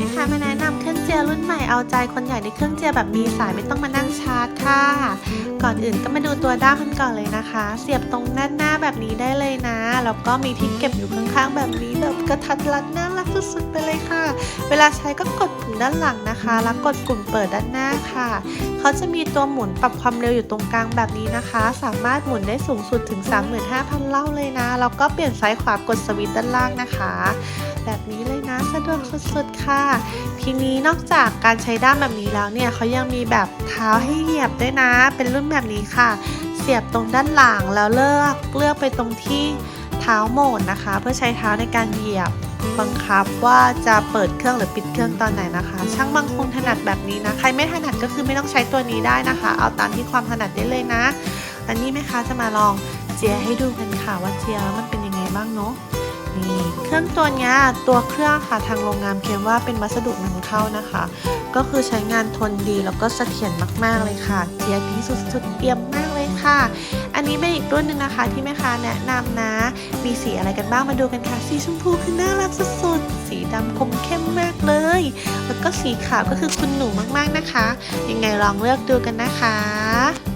นะคะมาแนะนำเครื่องเจียรุ่นใหม่เอาใจคนใหญ่ในเครื่องเจียร์แบบมีสายไม่ต้องมานั่งชาร์จค่ะ ก่อนอื่นก็มาดูตัวด้ามมันก่อนเลยนะคะ เสียบตรงด้านหน้าแบบนี้ได้เลยนะ แล้วก็มีที่เก็บอยู่ข้างๆแบบนี้แบบกระทัดรัดน่ารักสุดๆไปเลยค่ะ วลาใช้ก็กดปุ่มด้านหลังนะคะ แล้วกดปุ่มเปิดด้านหน้าค่ะ เขาจะมีตัวหมุนปรับความเร็วอยู่ตรงกลางแบบนี้นะคะ สามารถหมุนได้สูงสุดถึง 35,000เล่าเลยนะ แล้วก็เปลี่ยนซ้ายขวากดสวิตช์ด้านล่างนะคะ แบบนี้เลยนะสะดวกสุดๆค่ะ ทีนี้นอกจากการใช้ด้ามแบบนี้แล้วเนี่ยเขายังมีแบบเท้าให้เหยียบด้วยนะ เป็นรุ่นแบบนี้ค่ะ เสียบตรงด้านหลังแล้วเลือกเลือกไปตรงที่เท้าโหมดนะคะ เพื่อใช้เท้าในการเหยียบ บังคับว่าจะเปิดเครื่องหรือปิดเครื่องตอนไหนนะคะ ช่างบางคนถนัดแบบนี้นะ ใครไม่ถนัดก็คือไม่ต้องใช้ตัวนี้ได้นะคะ เอาตามที่ความถนัดได้เลยนะ อันนี้แม่ค้าจะมาลองเจียให้ดูกันค่ะว่าเจียแล้วมันเป็นยังไงบ้างเนาะ นี่เครื่องตัวนี้ตัวเครื่องค่ะทางโรงงานเคลมว่าเป็นวัสดุนำเข้านะคะ ก็คือใช้งานทนดีแล้วก็เสถียรมากๆเลยค่ะเจียดีสุดๆเอี่ยมมากเลยค่ะ อันนี้เป็นอีกรุ่นหนึ่งนะคะ ที่แม่ค้าแนะนำนะ มีสีอะไรกันบ้างมาดูกันค่ะ สีชมพูคือน่ารักสุดๆสีดำคมเข้มมากเลย แล้วก็สีขาวก็คือคุณหนูมากๆนะคะ ยังไงลองเลือกดูกันนะคะ